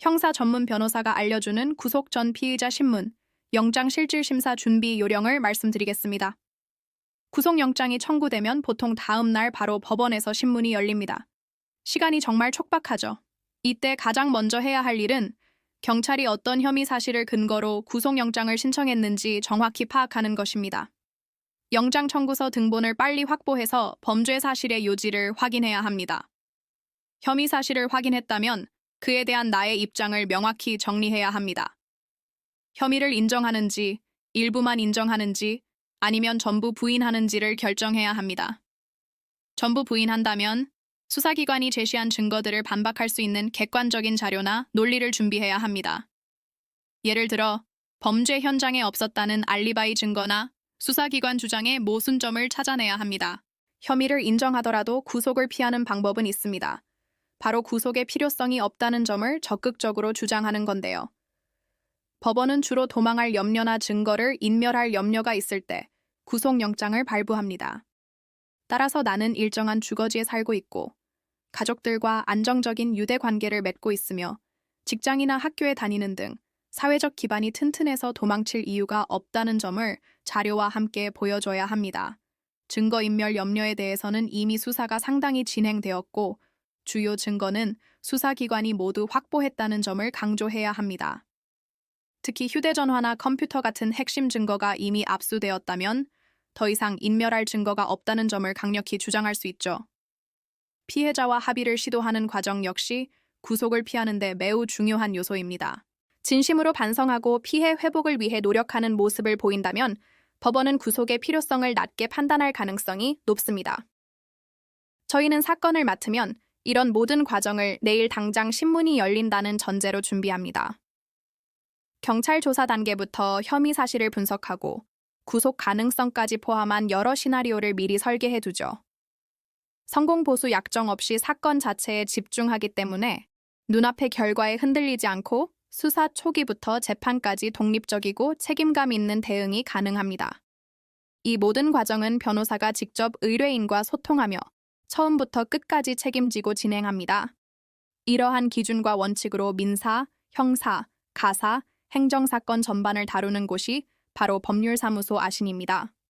형사 전문 변호사가 알려주는 구속 전 피의자 신문, 영장 실질 심사 준비 요령을 말씀드리겠습니다. 구속영장이 청구되면 보통 다음 날 바로 법원에서 신문이 열립니다. 시간이 정말 촉박하죠. 이때 가장 먼저 해야 할 일은 경찰이 어떤 혐의 사실을 근거로 구속영장을 신청했는지 정확히 파악하는 것입니다. 영장 청구서 등본을 빨리 확보해서 범죄 사실의 요지를 확인해야 합니다. 혐의 사실을 확인했다면 그에 대한 나의 입장을 명확히 정리해야 합니다. 혐의를 인정하는지, 일부만 인정하는지, 아니면 전부 부인하는지를 결정해야 합니다. 전부 부인한다면 수사기관이 제시한 증거들을 반박할 수 있는 객관적인 자료나 논리를 준비해야 합니다. 예를 들어, 범죄 현장에 없었다는 알리바이 증거나 수사기관 주장의 모순점을 찾아내야 합니다. 혐의를 인정하더라도 구속을 피하는 방법은 있습니다. 바로 구속의 필요성이 없다는 점을 적극적으로 주장하는 건데요. 법원은 주로 도망할 염려나 증거를 인멸할 염려가 있을 때 구속영장을 발부합니다. 따라서 나는 일정한 주거지에 살고 있고 가족들과 안정적인 유대 관계를 맺고 있으며 직장이나 학교에 다니는 등 사회적 기반이 튼튼해서 도망칠 이유가 없다는 점을 자료와 함께 보여줘야 합니다. 증거인멸 염려에 대해서는 이미 수사가 상당히 진행되었고 주요 증거는 수사기관이 모두 확보했다는 점을 강조해야 합니다. 특히 휴대전화나 컴퓨터 같은 핵심 증거가 이미 압수되었다면 더 이상 인멸할 증거가 없다는 점을 강력히 주장할 수 있죠. 피해자와 합의를 시도하는 과정 역시 구속을 피하는 데 매우 중요한 요소입니다. 진심으로 반성하고 피해 회복을 위해 노력하는 모습을 보인다면 법원은 구속의 필요성을 낮게 판단할 가능성이 높습니다. 저희는 사건을 맡으면 이런 모든 과정을 내일 당장 신문이 열린다는 전제로 준비합니다. 경찰 조사 단계부터 혐의 사실을 분석하고 구속 가능성까지 포함한 여러 시나리오를 미리 설계해 두죠. 성공 보수 약정 없이 사건 자체에 집중하기 때문에 눈앞의 결과에 흔들리지 않고 수사 초기부터 재판까지 독립적이고 책임감 있는 대응이 가능합니다. 이 모든 과정은 변호사가 직접 의뢰인과 소통하며 처음부터 끝까지 책임지고 진행합니다. 이러한 기준과 원칙으로 민사, 형사, 가사, 행정사건 전반을 다루는 곳이 바로 법률사무소 아신입니다.